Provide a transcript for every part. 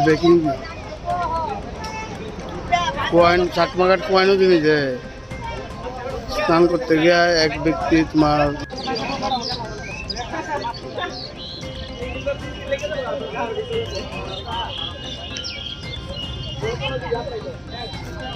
Breaking coin চাটমাঘাট কয়েনও কিনে দেয় স্নান করতে গিয়ে এক ব্যক্তি তোমার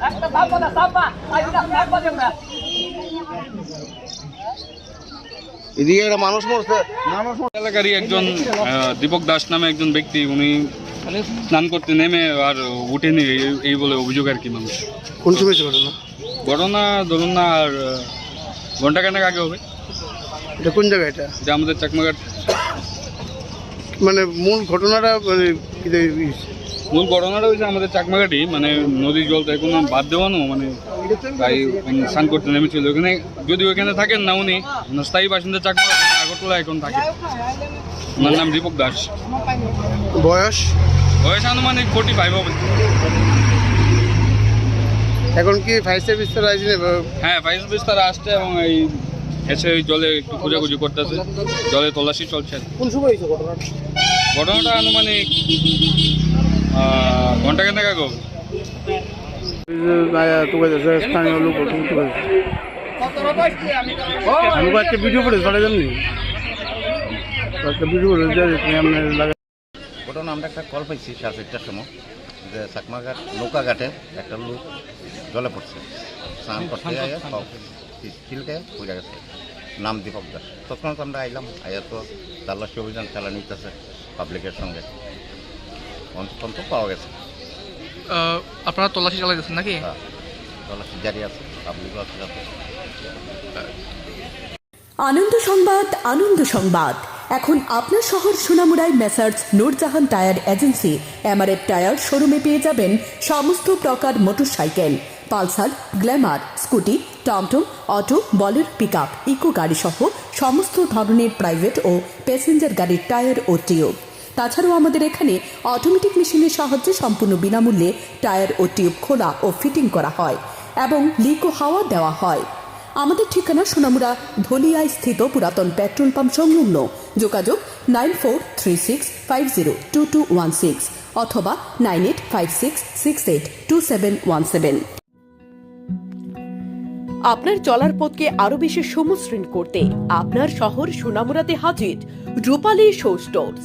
কাম দিয়েছি এদিকে একটা মানুষ মরছে এলাকারই একজন দীপক দাস নামে একজন ব্যক্তি উনি স্নান করতে নেমে আর উঠেনি এই- বলে অভিযোগ আর কি মানুষ কোন সময় ঘটনা? ঘটনা ধরুন না আর ঘণ্টা খানেক আগে হবে। এটা কোন জায়গা এটা? যে আমাদের চাকমাঘাট। মানে মূল ঘটনাটা মানে কি যে ই- মূল ঘটনাটা হয়েছে আমাদের চাকমাঘাটই মানে নদীর জল তো এখন বাদ দেওয়ানো মানে তাই স্নান করতে নেমেছিল। ওখানে যদি ওখানে থাকেন না উনি স্থায়ী বাসিন্দা চাকমাঘাট উনি আগরতলা এখন থাকে। ওনার নাম দীপক দাস। বয়স? বয়স আনুমানিক ফোর্টি ফাইভ হবে। এখন কি ফায়ার সার্ভিস তো রাইজ নেই? হ্যাঁ ফাইজ বিস্তার আসছে এবং এই এসে ওই জলে একটু খোঁজাখুঁজি করতেছে। জলে তল্লাশি চলছে। কোন সময় ঘটনাটা? ঘটনাটা আনুমানিক ঘণ্টা কেন স্থানীয় লোক আমি ভিডিও ভিডিও ঘটনা আমরা একটা কল পাইছি সাড়ে চারটার সময় যে চাকমাঘাট নৌকাঘাটে একটা লোক জলে পড়ছে। স্নান করতে পড়ে গেছে। নাম দীপক দাস তৎক্ষণাৎ আমরা আইলাম আয়া তো তাল্লাশি অভিযান চালা নিতেছে পাবলিকের সঙ্গে। অন্তত পাওয়া গেছে। আপনারা তল্লাশি চালাইতেছেন নাকি? হ্যাঁ, তল্লাশি জারি আছে পাবলিকও আছে আনন্দ সংবাদ আনন্দ সংবাদ। এখন আপনার শহর সোনামুড়ায় messrs Nurjahan tyre agency. MRF tyre শোরুমে পেয়ে যাবেন সমস্ত প্রকার মোটরসাইকেল। পালসার গ্ল্যামার স্কুটি টমটম অটো বলের পিক আপ ইকো গাড়ি সহ সমস্ত ধরনের প্রাইভেট ও প্যাসেঞ্জার গাড়ির টায়ার ও টিউব। তাছাড়াও আমাদের এখানে অটোমেটিক মেশিনের সাহায্যে সম্পূর্ণ বিনামূল্যে টায়ার ও টিউব খোলা ও ফিটিং করা হয় এবং লিক ও হাওয়া দেওয়া হয়। আমাদের ঠিকানা সোনামুড়া ধলিয়ায় স্থিত পুরাতন পেট্রোল পাম্প সংলগ্ন। যোগাযোগ nine four three six five zero two two one six অথবা nine eight five six six eight two seven one seven আপনার চলার পথকে আরও বেশি সমশ্রীণ করতে আপনার শহর সোনামুড়াতে হাজির রূপালী শো স্টোর্স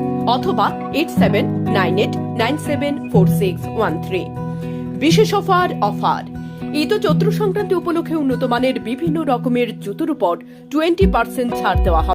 অথবা eight seven nine eight nine seven four six one three বিশেষ অফার অফার। ঈদ ও চৈত্র সংক্রান্তি উপলক্ষে উন্নত মানের বিভিন্ন রকমের জুতোর উপর টোয়েন্টি পার্সেন্ট ছাড় দেওয়া হবে।